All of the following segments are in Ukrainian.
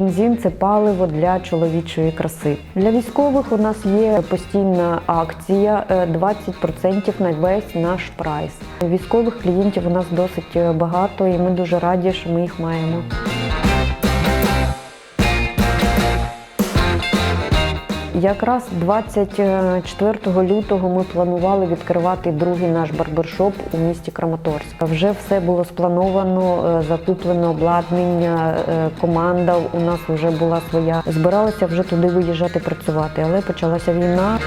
магазин це паливо для чоловічої краси. Для військових у нас є постійна акція е, 20% на весь наш прайс. Військових клієнтів у нас досить е, багато, і ми дуже раді, що ми їх маємо. Якраз 24 лютого ми планували відкривати другий наш барбершоп у місті Краматорськ. Вже все було сплановано, е, закуплено обладнання, е, команда у нас вже була своя. Збиралися вже туди виїжджати працювати, але почалася війна.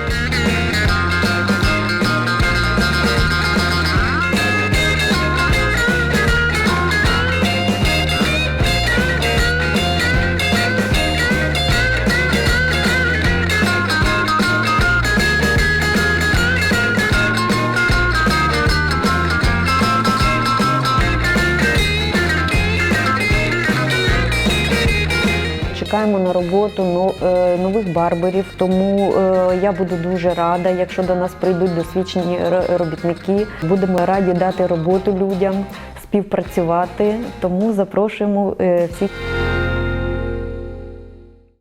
Чекаємо на роботу е, нових барберів, тому е, я буду дуже рада, якщо до нас прийдуть досвідчені робітники. Будемо раді дати роботу людям, співпрацювати. Тому запрошуємо е, всіх.